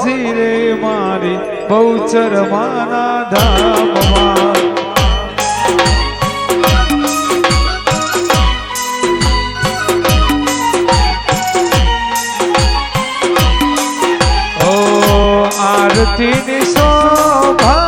હોજી રે મારી બહુ ચરવાના ધામમાં. ઓ આરતી ની શોભાય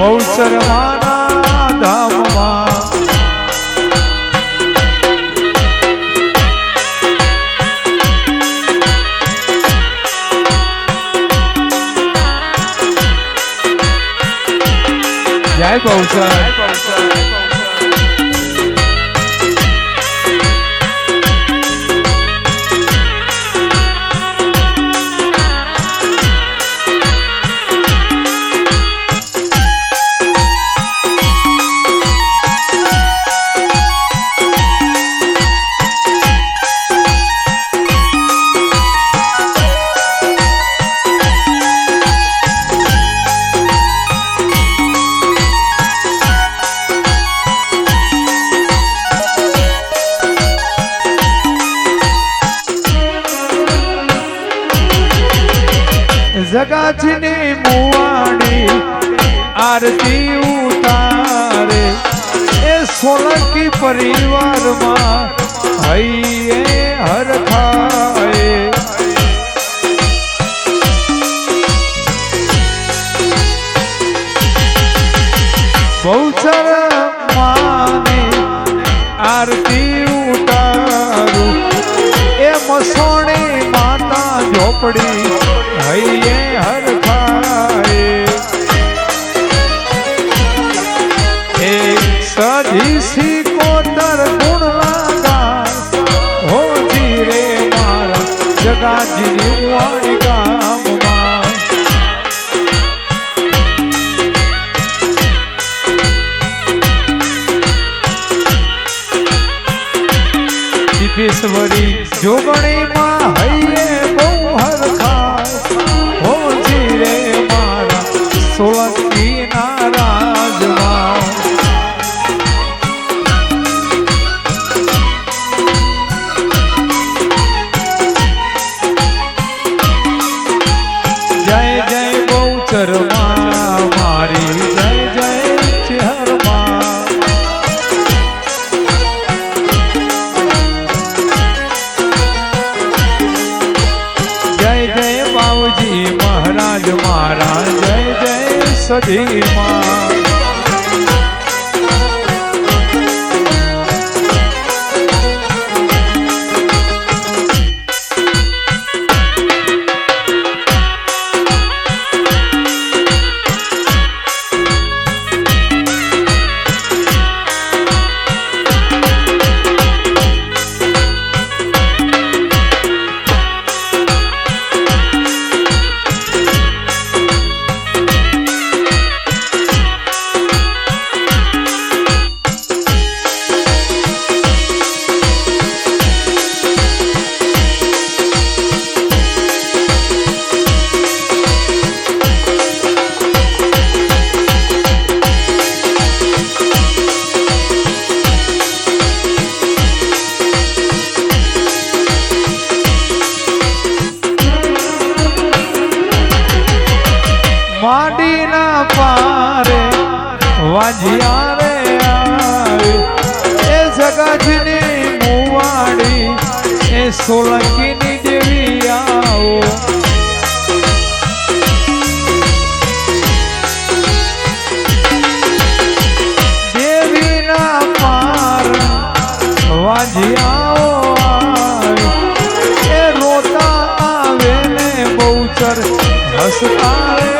મારી બહુચર માના ધામમાં જય બહુચર જગાજીની મુવાણી આરતી ઉતારે. એ સોલંકી પરિવારમાં હૈયે હરખાય. બહુચર માને આરતી ઉતારું. એ મસોણી માતા ઝોપડી સિદ્ધેશ્વરી જોગણીમાં સોલંકીની દેવી આવો. દેવીના પાર વાંજિયાઓ આવે એ રોતા આવે ને બહુચર હસતા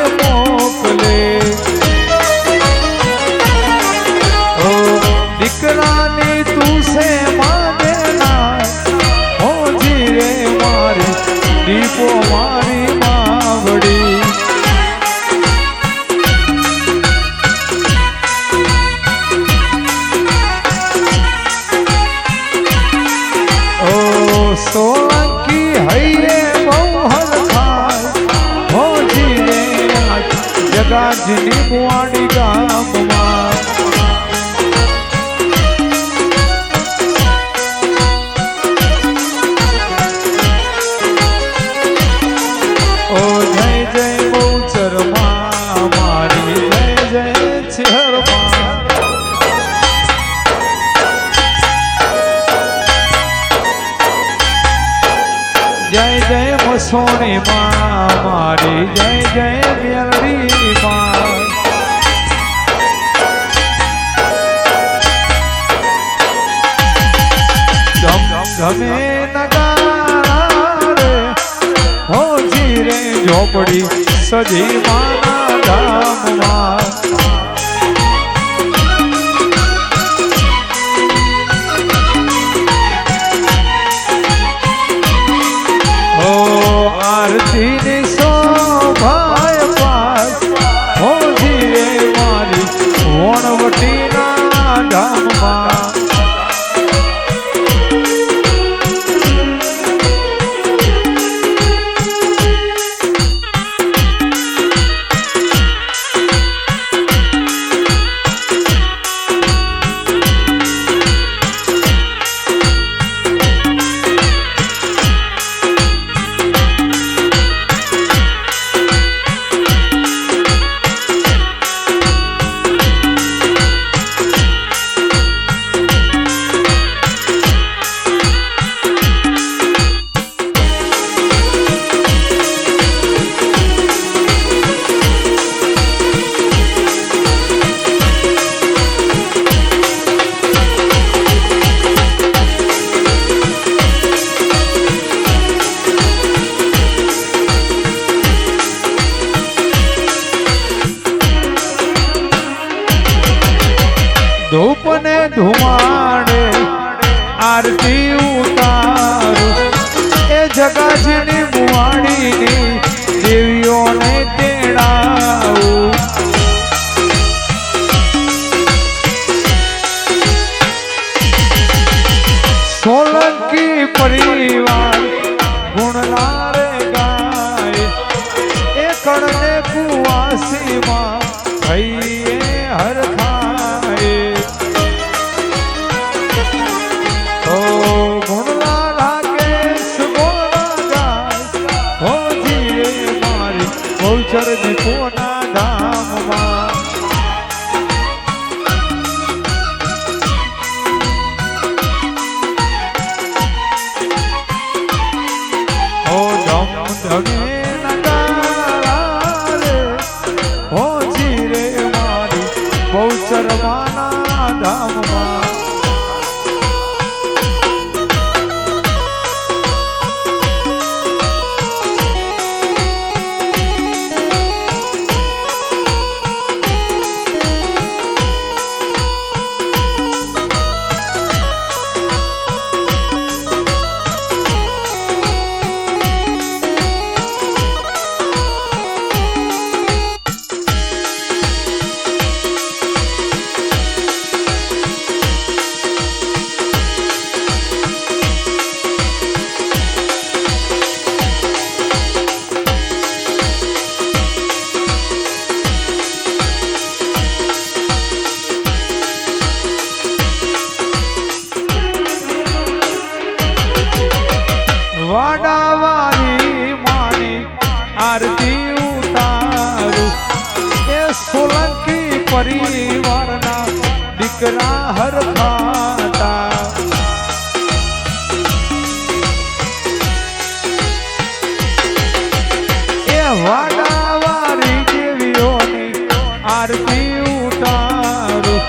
જગાજીની મુવાડી ગામમાં ઓ જય જય બહુચરમાં મારી જય જય છેહરમાં જય જય મસોણી માં મારી જય જય મેલડી ધમ નગારે નગારા રે ઝોપડી સજી માના ધામમાં આરતી ઉતારું એ જગાજીની મુવાડીની દેવીઓને તેડાવું સોલંકી પરિવાર ગુણલારે ગાય એ કણને કુવાસીમાં થઈએ દીકરા હરખાતા એ વાડાવાળી દેવીઓની આરતી ઉતારું.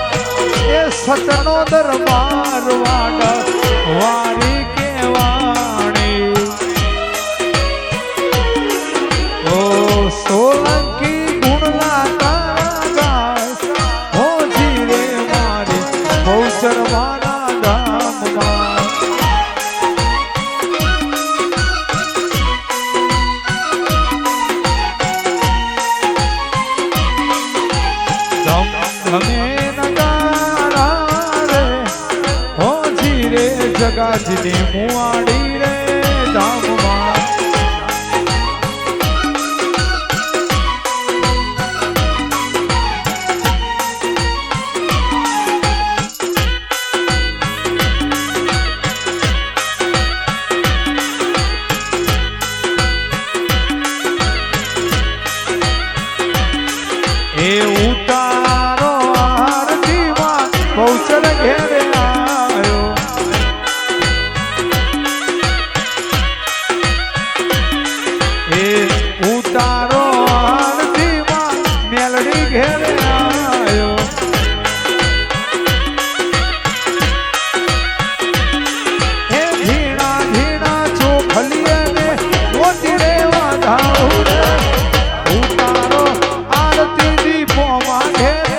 એ સતનો દરબાર વાડા વારી જીરે જગાજની મુવાડી વાધાઉ રે